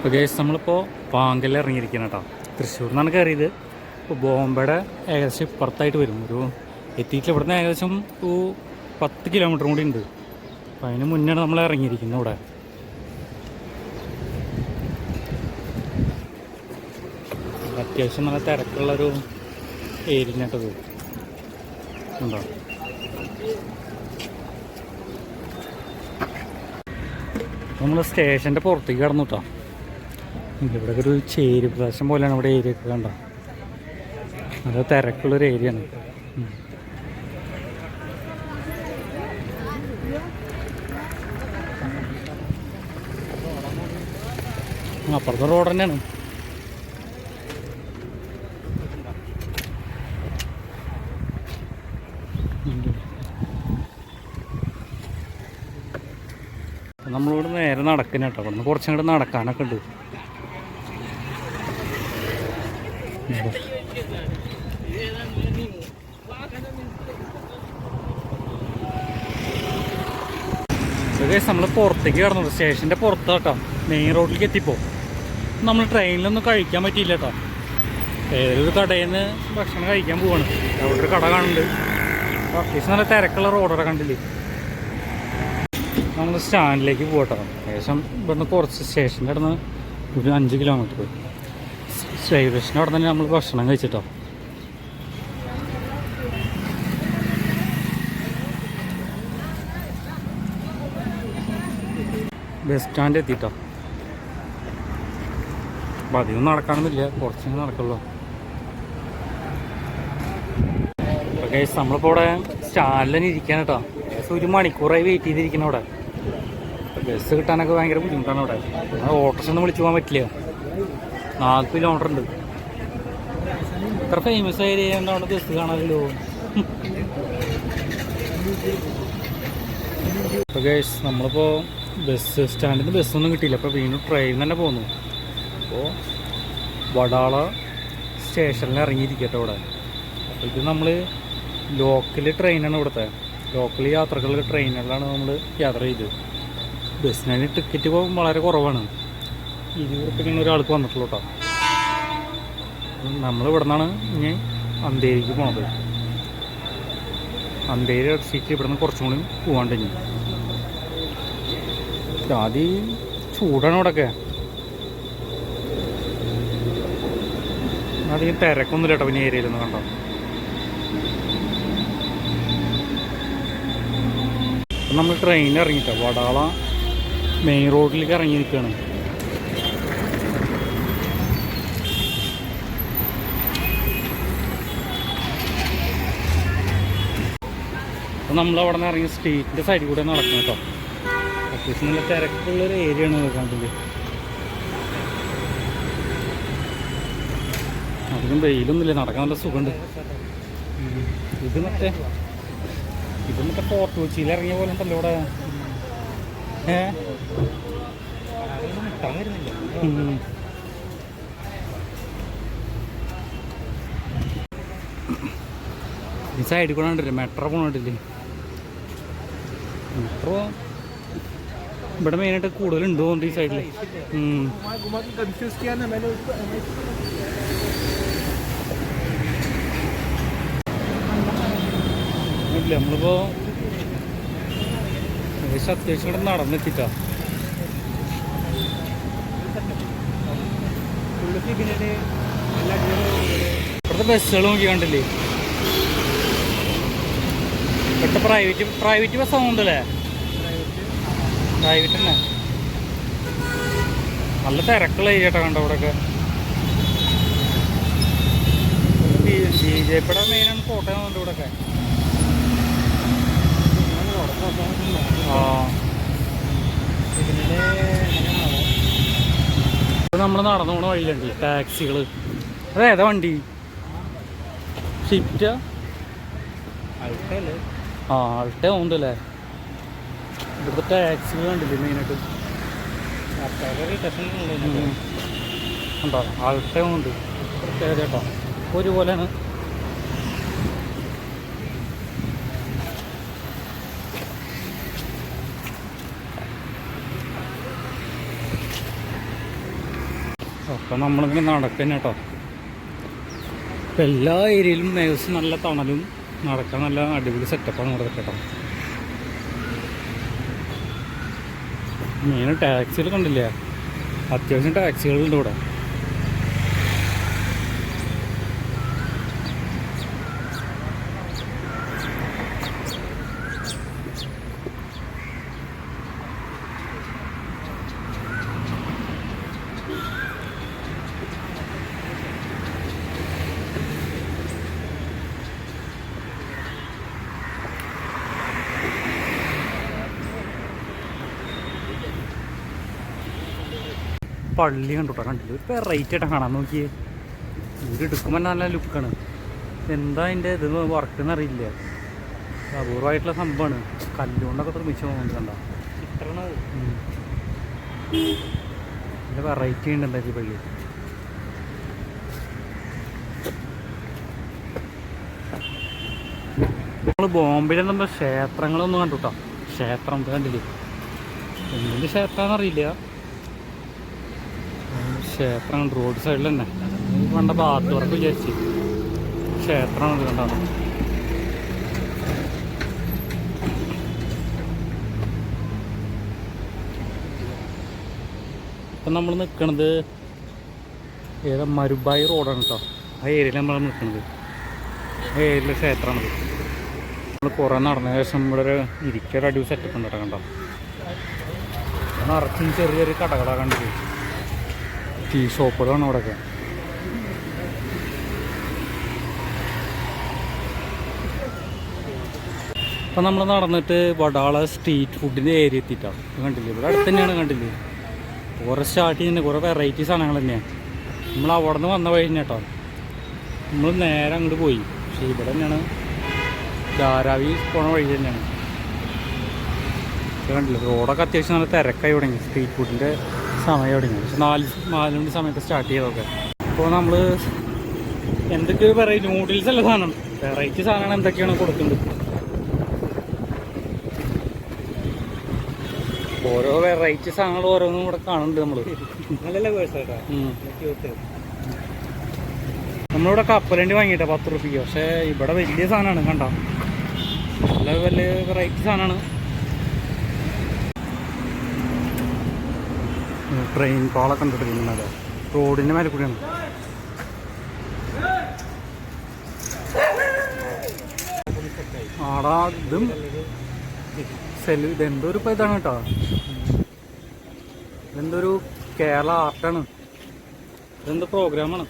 അപ്പോൾ ഗേസ് നമ്മളിപ്പോൾ പാങ്കലിൽ ഇറങ്ങിയിരിക്കണം കേട്ടോ തൃശ്ശൂർ നിന്നാണ് കയറിയത് ഇപ്പോൾ ബോംബെയുടെ ഏകദേശം പുറത്തായിട്ട് വരും. ഒരു എത്തിയിട്ട് ഇവിടുന്ന് ഏകദേശം ഒരു പത്ത് കിലോമീറ്റർ കൂടി ഉണ്ട്. അപ്പം അതിന് മുന്നാണ് നമ്മൾ ഇറങ്ങിയിരിക്കുന്നത് ഇവിടെ. അത്യാവശ്യം നല്ല തിരക്കുള്ളൊരു ഏരിയ ഉണ്ടോ? നമ്മൾ സ്റ്റേഷന്റെ പുറത്തേക്ക് കടന്നു കേട്ടോ ഇവിടെ ഒരു ചേരി പ്രദേശം പോലെയാണ് ഇവിടെ ഏരിയ ഒക്കെ കണ്ടോ? നല്ല തിരക്കുള്ളൊരു ഏരിയ ആണ്. അപ്പുറത്തെ റോഡ് തന്നെയാണ്. നമ്മളിവിടെ നേരെ നടക്കുന്ന കേട്ടോ. ഇവിടുന്ന് കുറച്ചും കൂടെ നടക്കാനൊക്കെ ഉണ്ട്. നമ്മൾ പുറത്തേക്ക് കിടന്നത്. സ്റ്റേഷന്റെ പുറത്ത് കേട്ടോ. മെയിൻ റോഡിലേക്ക് എത്തിപ്പോ. നമ്മൾ ട്രെയിനിലൊന്നും കഴിക്കാൻ പറ്റിയില്ല കേട്ടോ. ഏതൊരു കടയിൽ നിന്ന് ഭക്ഷണം കഴിക്കാൻ പോവാണ്. അവിടെ ഒരു കട കാണുന്നുണ്ട്. അത്യാവശ്യം നല്ല തിരക്കുള്ള റോഡൊക്കെ കണ്ടില്ലേ? നമ്മൾ സ്റ്റാൻഡിലേക്ക് പോകട്ടോ ഏകദേശം ഇവിടുന്ന് കുറച്ച് സ്റ്റേഷന്റെ നിന്ന് ഒരു അഞ്ച് കിലോമീറ്റർ റെയിൽവേ സ്റ്റേഷന്റെ അവിടെ തന്നെ നമ്മൾ ഭക്ഷണം കഴിച്ചിട്ടോ? Bus stand എത്തിട്ടോ? അപ്പം അധികം നടക്കാനൊന്നുമില്ല. കുറച്ചേ നടക്കുള്ളൂ. ഓക്കെ നമ്മളിപ്പോൾ ഇവിടെ സ്റ്റാൻഡിൽ തന്നെ ഇരിക്കാൻ കേട്ടോ. ഏകദേശം ഒരു മണിക്കൂറായി വെയിറ്റ് ചെയ്തിരിക്കണം അവിടെ ബസ് കിട്ടാനൊക്കെ ഭയങ്കര ബുദ്ധിമുട്ടാണ് അവിടെ ഓട്ടോസ് ഒന്നും വിളിച്ചു പോകാൻ പറ്റില്ല നാൽപ്പത് കിലോമീറ്റർ ഉണ്ട്. ഇത്ര ഫേമസ് ഏരിയ അവിടെ ബസ് കാണാമല്ലോ അപ്പോൾ ബസ് സ്റ്റാൻഡിൽ നിന്ന് ബസ്സൊന്നും കിട്ടിയില്ല. അപ്പോൾ വീണ്ടും ട്രെയിൻ തന്നെ പോന്നു. അപ്പോൾ വടാള സ്റ്റേഷനിൽ ഇറങ്ങിയിരിക്കട്ടെ ഇവിടെ. അപ്പോൾ ഇത് നമ്മൾ ലോക്കൽ ട്രെയിനാണ് ഇവിടുത്തെ. ലോക്കൽ യാത്രകളുടെ ട്രെയിനുകളിലാണ് നമ്മൾ യാത്ര ചെയ്തത്. ബസ്സിനായി ടിക്കറ്റ് വളരെ കുറവാണ്. ഇരുപത് ഒരാൾക്ക് വന്നിട്ടുള്ളൂ കേട്ടോ നമ്മൾ ഇവിടെ നിന്നാണ് ഇനി അന്തേരിക്ക് പോണത്. അന്തേരി സീറ്റ് ഇവിടെ നിന്ന് കുറച്ചും കൂടി പോകാണ്ട് ഇനി. ആദ്യം ചൂടാണ് ഇവിടെയൊക്കെ അധികം തിരക്കൊന്നുമില്ല കേട്ടോ പിന്നെ ഏരിയയിലൊന്നും കണ്ടോ. നമ്മൾ ട്രെയിനിൽ ഇറങ്ങിട്ടോ. വടാള മെയിൻ റോഡിലേക്ക് ഇറങ്ങി നിൽക്കുകയാണ് അപ്പം നമ്മൾ അവിടെ നിന്ന് ഇറങ്ങി സ്ട്രീറ്റിന്റെ സൈഡിൽ കൂടെ നടക്കണം കേട്ടോ. അത്യാവശ്യം നല്ല തിരക്കുള്ളൊരു ഏരിയ ആണ് കണ്ടില്ലേ അധികം വെയിലൊന്നുമില്ല നടക്കാൻ നല്ല സുഖമുണ്ട്. ഇത് മറ്റേ ഇത് മറ്റേ ഫോർട്ട് കൊച്ചിയിൽ ഇറങ്ങിയ പോലെ ഉണ്ടല്ലോ ഇവിടെ. ഏ? ഉം. ഈ സൈഡിൽ കൂടെ ഉണ്ടല്ലേ മെട്രോ പോകണ്ടില്ലേ അപ്പോൾ ഇവിടെ മെയിനായിട്ട് കൂടുതലുണ്ട് തോന്നുന്നു ഈ സൈഡിൽ ഇല്ല നമ്മളിപ്പോൾ ഏകദേശം അത്യാവശ്യം ഇവിടെ നടന്നെത്തിട്ടാ ഇവിടുത്തെ ബസ്സുകൾ നോക്കി കണ്ടില്ലേ? ഇവിടുത്തെ പ്രൈവറ്റ് പ്രൈവറ്റ് ബസ്സാവുന്നുണ്ടല്ലേ തന്നെ നല്ല തിരക്കുള്ള ചേട്ടാ കണ്ടോ ഇവിടെയൊക്കെ ബി ജെ പിയുടെ മെയിനാണ് കോട്ടയം ഉണ്ട് ഇവിടെയൊക്കെ ആ. നമ്മൾ നടന്നു പോണ വഴിയിലുണ്ട് ടാക്സികൾ ഏതാ വണ്ടി? ഷിഫ്റ്റ് ആ അൾട്ടേ ഉണ്ടല്ലേ ഇവിടുത്തെ ടാക്സികൾ കണ്ടില്ലേ മെയിനായിട്ട്. ഉണ്ടോ ആൾട്ടേ ഉണ്ട്. പ്രത്യേകത കേട്ടോ. ഒരുപോലെയാണ്. അപ്പം നമ്മളിങ്ങനെ നടക്കുന്ന കേട്ടോ. ഇപ്പം എല്ലാ ഏരിയയിലും ഏകദേശം നല്ല തണലും നടക്കാൻ നല്ല അടിപൊളി സെറ്റപ്പാണ് ഇവിടെ കേട്ടോ. മെയിൻ ടാക്സികൾ കണ്ടില്ലേ? അത്യാവശ്യം ടാക്സികളുണ്ട് ഇവിടെ. പള്ളി കണ്ടുട്ടോ കണ്ടില്ല? ഒരു വെറൈറ്റി ആയിട്ട് കാണാൻ നോക്കിയേ. ഇത് എടുക്കുമ്പോൾ നല്ല ലുക്കാണ് എന്താ അതിന്റെ ഇത് വർക്ക് എന്നറിയില്ല അപൂർവമായിട്ടുള്ള സംഭവമാണ് കല്ലുകൊണ്ടൊക്കെ നിർമ്മിച്ച് പോകുന്നത് കണ്ട? നല്ല വെറൈറ്റി ഉണ്ട് എന്താ ഈ പള്ളി. നമ്മൾ ബോംബെയിൽ നമ്മൾ ക്ഷേത്രങ്ങളൊന്നും കണ്ടുട്ടോ ക്ഷേത്രം എന്താ കണ്ടില്ലേ? എന്തിന്റെ ക്ഷേത്രമാണെന്നറിയില്ല ക്ഷേത്രം റോഡ് സൈഡിൽ തന്നെ പണ്ട ഭാഗത്ത് വർക്ക് വിചാരിച്ച്. ക്ഷേത്രമാണ് ഇത് കണ്ടത്. ഇപ്പം നമ്മൾ നിൽക്കണത് ഏതാ മരുബായി റോഡാണ് കേട്ടോ ആ ഏരിയയിൽ നമ്മൾ നിൽക്കുന്നത് ആ ഏരിയയിലെ ക്ഷേത്രമാണത്. നമ്മൾ കുറേ നടന്ന ശേഷം ഇവിടെ ഒരു ഇരിക്കൊരു അടിവ് സെറ്റപ്പ് ഉണ്ട് കേട്ടോ കണ്ടോ നിറച്ചും ചെറിയ ചെറിയ കടകളാണ് കണ്ടത് ടീ ഷോപ്പുകളാണ് അവിടെയൊക്കെ. അപ്പം നമ്മൾ നടന്നിട്ട് വടാള സ്ട്രീറ്റ് ഫുഡിന്റെ ഏരിയ എത്തിയിട്ടാണ് കണ്ടില്ലേ? ഇവിടെ അടുത്ത് തന്നെയാണ് കണ്ടില്ലേ? കുറേ സ്റ്റാർട്ട് ചെയ്യുന്ന കുറേ വെറൈറ്റി സാധനങ്ങൾ തന്നെയാണ്. നമ്മൾ അവിടെ നിന്ന് വന്ന വഴി തന്നെ കേട്ടോ. നമ്മൾ നേരെ അങ്ങോട്ട് പോയി. പക്ഷേ ഇവിടെ തന്നെയാണ്. ധാരാവി പോണ വഴി തന്നെയാണ്. കണ്ടില്ലേ? റോഡൊക്കെ അത്യാവശ്യം നല്ല തിരക്കായി തുടങ്ങി. സ്ട്രീറ്റ് ഫുഡിന്റെ സമയം തുടങ്ങി പക്ഷെ നാല് നാല് മണി സമയത്ത് സ്റ്റാർട്ട് ചെയ്തൊക്കെ. അപ്പോൾ നമ്മൾ എന്തൊക്കെ വെറൈറ്റി നൂഡിൽസ് അല്ല സാധനം. വെറൈറ്റി സാധനങ്ങൾ എന്തൊക്കെയാണ് കൊടുക്കുന്നത്? ഓരോ വെറൈറ്റി സാധനങ്ങൾ ഓരോന്നും ഇവിടെ കാണുന്നുണ്ട് നമ്മൾ നമ്മളിവിടെ കപ്പലണ്ടി വാങ്ങിയിട്ടാ പത്ത് റുപ്യക്ക് പക്ഷേ ഇവിടെ വലിയ സാധനമാണ് കണ്ട? നല്ല വലിയ വെറൈറ്റി സാധനമാണ്. ട്രെയിൻ കോളൊക്കെ കണ്ടിട്ട് റോഡിന്റെ റോഡിന്റെ മേലെ കൂടിയാണ്. ആടാ ഇതും സെൽ ഇതെന്തോ ഒരു ഇപ്പം ഇതാണ് കേട്ടോ? ഇതെന്തോ ഒരു കേരള ആർട്ടാണ് ഇതെന്തോ പ്രോഗ്രാമാണ്.